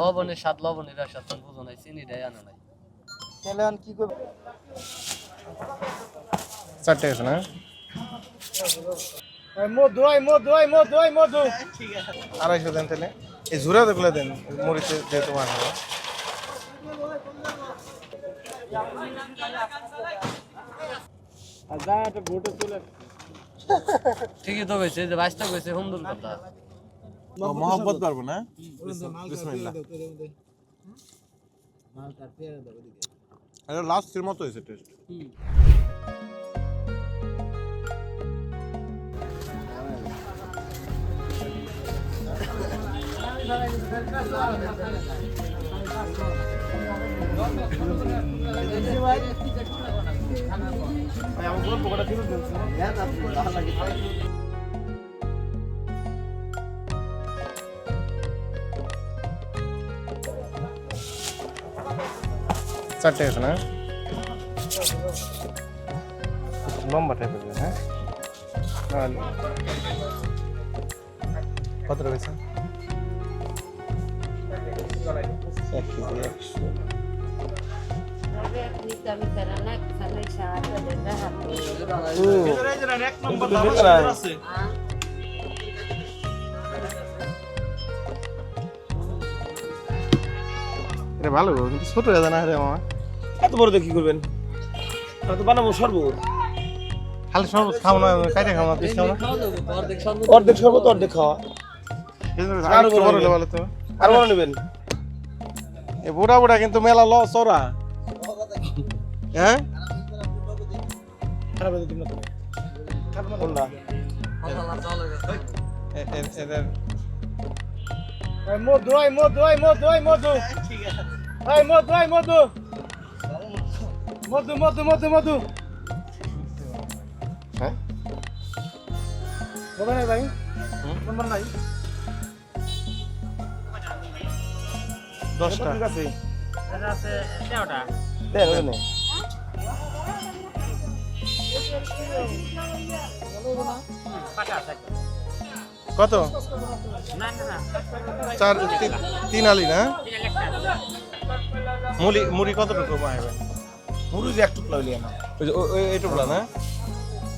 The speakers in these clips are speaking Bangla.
লবণের স্বাদ লবণের স্বাদ তুমি বুঝো নাই চিনি দেয় আনা নাই তাহলে কি করবে চারটে গেছে না মধু আই মধু আই মধু আই মধু আড়াইশো দেন তাহলে এই ঝুরা দেখলে দেন মরিচে যেহেতু বানাবো ঠিকই তো কইছে যে বাইশটা কইছে সুন্দর কথা মহব্বত পারব না? বিসমিল্লাহ। এটা লাস্টের মতো হয়েছে টেস্ট চারটে গেছে না লম্বা টাইপের হ্যাঁ কত রয়েছে ভালো কিন্তু ছোট হয়ে না রে মামা এত বড় কি করবেন? আমরা তো বানাবো শরবত। খালি শরবত খাও না কাইটে খাও না পিস খাও না। অর্ধেক শরবত অর্ধেক খাওয়া। আর বড় তো আর বড় নেবেন? এ বুড়া বুড়া কিন্তু মেলা ল চড়া। হ্যাঁ? খারাপ হয়ে এ- এ- এদের মধু আই মধু আই মধু আই মধু। আই মধু আই মধু। মধু মধু মধু মধু। হ্যাঁ? ভাই? নম্বর নাই। দশটা। ঠিক আছে। তেরোটা। কত? চার তিন- তিন আলি না? মুড়ি মুড়ি কতটুকু পাইবেন মুরু যে একটু লইলি আমার। ওই যে ওই এইটুকুলা না?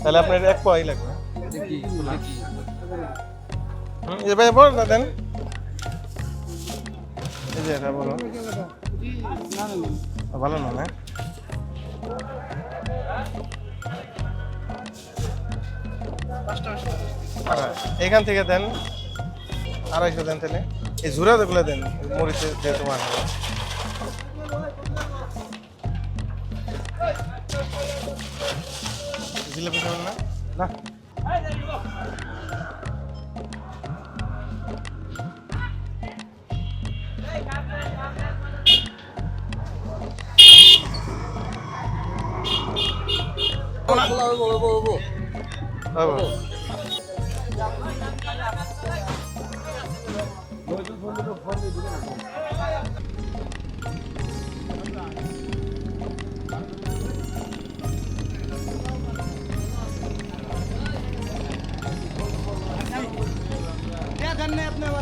তাহলে আপনার এক পাই লাগবে। দেখি দেখি। হুম, এই ভাই বড় না দেন। এই যে এটা বলো। ভালো না না? এখান থেকে দেন আড়াইশো দেন তাহলে। এই ঝুরা দেখলে দেন মরিচে যেহেতু বানাবো জিলাপি খাবেন না? না? বাবা আপনি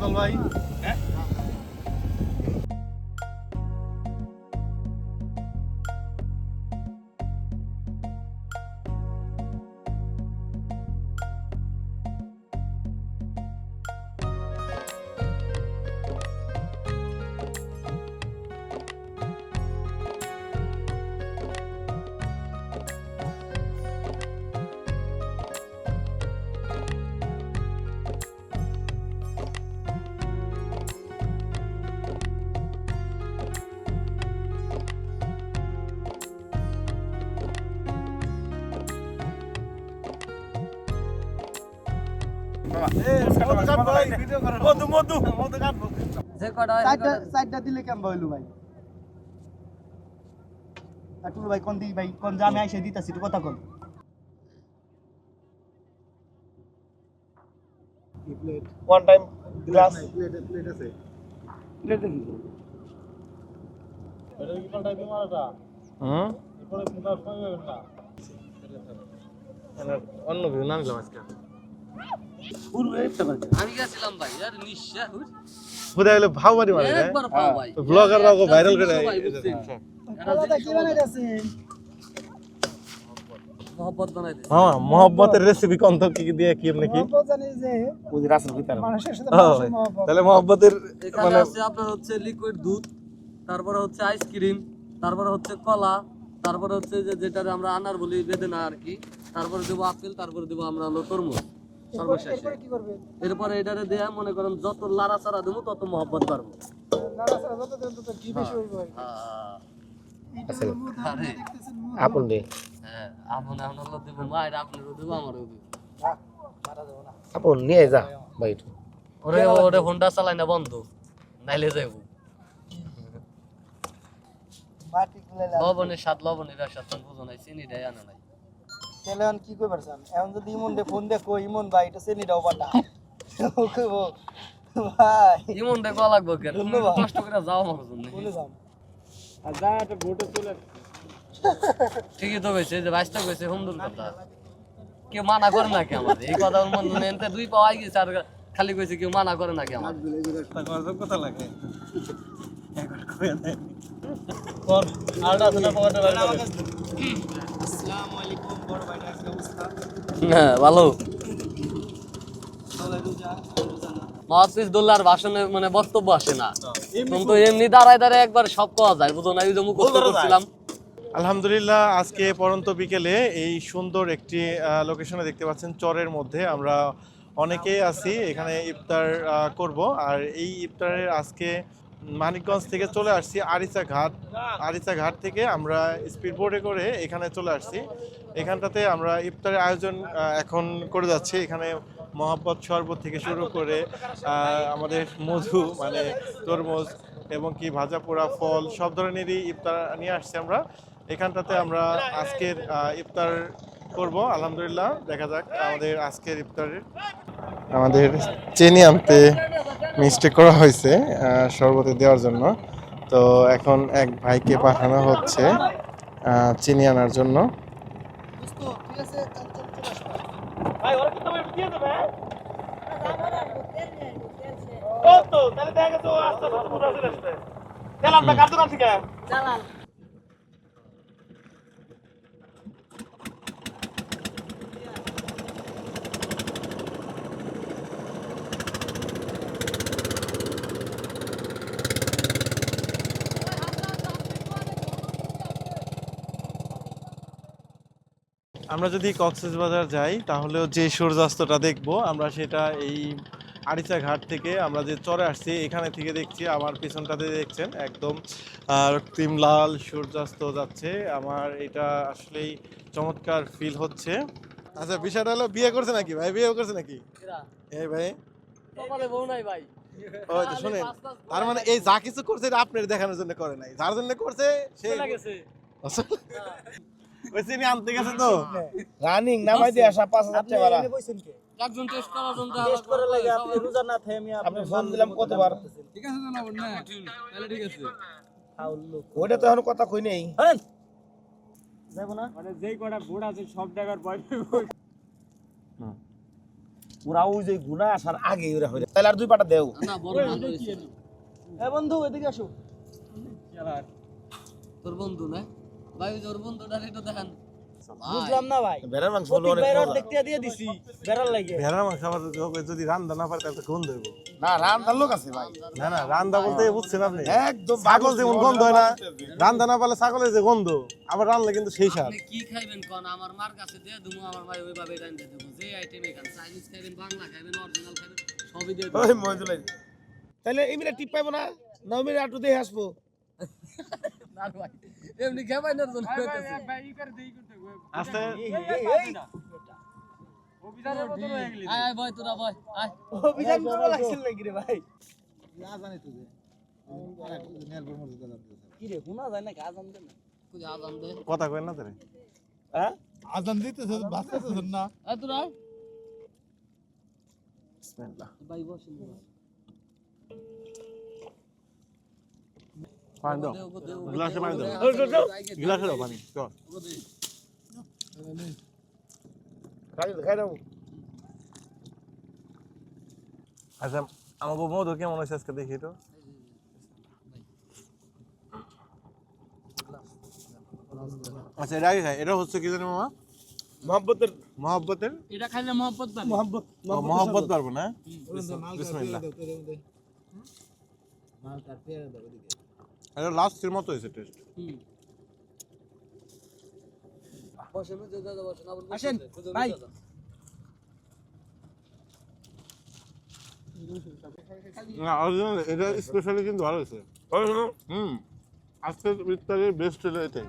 মামা নাকি মধু মধু। যে কটা চারটা চারটা দিলে কেমন হইল ভাই? আর ভাই কোন দিই ভাই কোন আমি আইসে দিতাছি কথা কোন। ওয়ান টাইম গ্লাস হুম? অন্য ভিউ না নিলাম আজকে। আমি গেছিলাম ভাই আর নিঃশ্বাস খুদা হলে ভাও বাড়ি মারে একবার পাও ভাই। ব্লগাররা ভাইরাল করে সবাই বুঝছে। কি বানাইতাছে মহব্বত বানাই দে হ্যাঁ মোহব্বতের রেসিপি কোন কি কি দিয়ে কি এমনি কি? জানি যে বুঝি রাসেল কইতার মানুষের সাথে ও ভাই, তাহলে মোহব্বতের মানে আপনার হচ্ছে লিকুইড দুধ তারপরে হচ্ছে আইসক্রিম তারপরে হচ্ছে কলা তারপরে হচ্ছে যে যেটা আমরা আনার বলি বেদেনা আর কি তারপরে দেবো আপেল তারপরে দেবো আমরা হলো তরমুজ। সর্বশেষে। এরপরে এটারে দেয়া মনে করেন যত লাড়া চাড়া দেবো তত মহব্বত আপন দে। হ্যাঁ আপন মায়ের আপনারও দেবো আমারও দেবো। আপন নিয়ে যা ভাই ওরে ওরে হোন্ডা চালাই না বন্ধ। নাইলে যাইব। মাটি গুলাইলা লবণের স্বাদ লবণের স্বাদ তখন বুঝো নাই চিনি দেয় আনা নাই। তাহলে এখন কি কইবার চান? এখন যদি ইমন দে ফোন দেখো ইমন ভাই এটা চেনি দাও পাটা কইব ভাই। ইমন দেখো লাগবো কেন? তুমি কষ্ট করে যাও আমার জন্য বলে যাম? ঠিকই তো কইছে যে বাইশটা কইছে সুন্দর কথা। কেউ মানা করে নাকি আমাদের? এই কথা মন মনে এনতে দুই পাওয়াই গেছে আর খালি কইছে কেউ মানা করে নাকি আমার কথা লাগে? আসসালামু আলাইকুম বড় ভাই আজকে অবস্থা হ্যাঁ ভালো। দোল্লার ভাষণে মানে বক্তব্য আসে না। কিন্তু এমনি দাঁড়ায় দাঁড়ায় একবার সব পাওয়া যায় বুঝো না? এই যে মুখস্থ করছিলাম। আলহামদুলিল্লাহ আজকে পরন্ত বিকেলে এই সুন্দর একটি আহ, লোকেশনে দেখতে পাচ্ছেন চরের মধ্যে। আমরা অনেকেই আছি এখানে ইফতার আহ, করব। আর এই ইফতারের আজকে মানিকগঞ্জ থেকে চলে আসছি আরিচা ঘাট। আরিচা ঘাট থেকে আমরা স্পিড বোর্ডে করে এখানে চলে আসছি। এখানটাতে আমরা ইফতারের আয়োজন এখন করে যাচ্ছি। এখানে মহাব্বত শরবত থেকে শুরু করে আমাদের মধু মানে তরমুজ এবং কি ভাজা পোড়া, ফল সব ধরনেরই ইফতার নিয়ে আসছি আমরা। এখানটাতে আমরা আজকের ইফতার করব, আলহামদুলিল্লাহ। দেখা যাক আমাদের আজকের ইফতারের, আমাদের চেনি আনতে মিস্টেক করা হয়েছে শরবতে দেওয়ার জন্য। তো এখন এক ভাইকে পাঠানো হচ্ছে চিনি আনার জন্য। দোস্ত ঠিক আছে কাল চল চলে আসব ভাই ওরা কি তোমায় দিয়ে দেবে ও তো তাহলে দেখা গেছে ও আসতে আসতে পুরো আসতে আসতে গেলাম না কার্টুন আছে কে আমরা যদি কক্সবাজার যাই তাহলেও যে সূর্যাস্তটা দেখব আমরা সেটা এই আরিচা ঘাট থেকে আমরা যে চরে আসছি এখানে থেকে দেখছি আমার পিছনটাতে দেখছেন একদম আর ক্রিম লাল সূর্যাস্ত যাচ্ছে। আমার এটা আসলেই চমৎকার ফিল হচ্ছে। আচ্ছা বিষয়টা হলো বিয়ে করছে নাকি ভাই? বিয়ে করছে নাকি? এই ভাই। বউ নাই ভাই। তো শুনেন তার মানে এই যা কিছু করছে এটা আপনার দেখানোর জন্য করে নাই। যার জন্য করছে সে ওই চিনি আনতে গেছে তো। রানিং নামাই দিয়ে আসা পাঁচ হাজার টাকা একজন টেস্ট করার জন্য টেস্ট করে লাগে আপনি রোজা না থাকে আমি আপনি ফোন দিলাম কতবার? ঠিক আছে না না তাহলে ঠিক আছে। ওইটা তো এখন কথা কই নেই। যাব না? মানে যেই কটা বোর্ড আছে সব জায়গার বয় ওরা ওই যে গুনা আসার আগে ওরা হয়ে তাহলে আর দুই পাটা দেও। না বড় বন্ধু এ বন্ধু এদিকে আসো। তোর বন্ধু না? ভাই ওই যে ওর বন্ধুটা একটু দেখান। বুঝলাম না ভাই। বেড়ার মাংস হলো অনেক ভাইয়ের দেখতে দিয়ে দিছি বেড়ার লাগে। ভেড়ার মাংস আবার যদি- যদি রান্দা না পারে তাহলে গন্ধ হইব না লোক আছে ভাই। না না রান্দা বলতে বুঝছেন আপনি? একদম ছাগল যেমন গন্ধ হয় না রান্দা না পারলে ছাগলের যে গন্ধ আবার রানলে কিন্তু সেই স্বাদ। আপনি কি খাইবেন কোন? আমার মার কাছে দিয়ে দেবো আমার ভাই ওইভাবে রান্ধে দেবো। যে আইটেম এখানে চাইনিজ খাইবেন বাংলা খাইবেন অরিজিনাল খাইবেন সবই দিয়ে ওই মজুলাই। তাহলে এই মিলে টিপ পাইবো না? দিয়ে আসব এমনি খাইবেন না জন্য আস্তে। আয় আয় বয় তোরা বয় আয়। অভিযান করব লাগছিল নাকি রে ভাই? কি রে শোনা যায় না কাজ আনতে না আজান দে কথা কয় না তোরে। হ্যাঁ? আজান দিতেছে বাঁচতেছেন না। তোরা। বিসমিল্লাহ। ভাই বসেন। পানি দাও। গ্লাসে পানি দাও। গ্লাসে দাও পানি আচ্ছা আমার বউ মধু কেমন হয়েছে আজকে দেখি তো? আচ্ছা এটা আগে খাই। এটা হচ্ছে কি জানি মামা? মোহাম্মতের মহব্বতের? এটা খাইলে মহব্বত মহব্বত পারব না? বিসমিল্লাহ। এটা লাস্টের মতো হয়েছে টেস্ট আসেন, ভাই। না এটা স্পেশালি কিন্তু ভালো হয়েছে। হুম। আজকের ইফতারের বেস্ট হলো এটাই।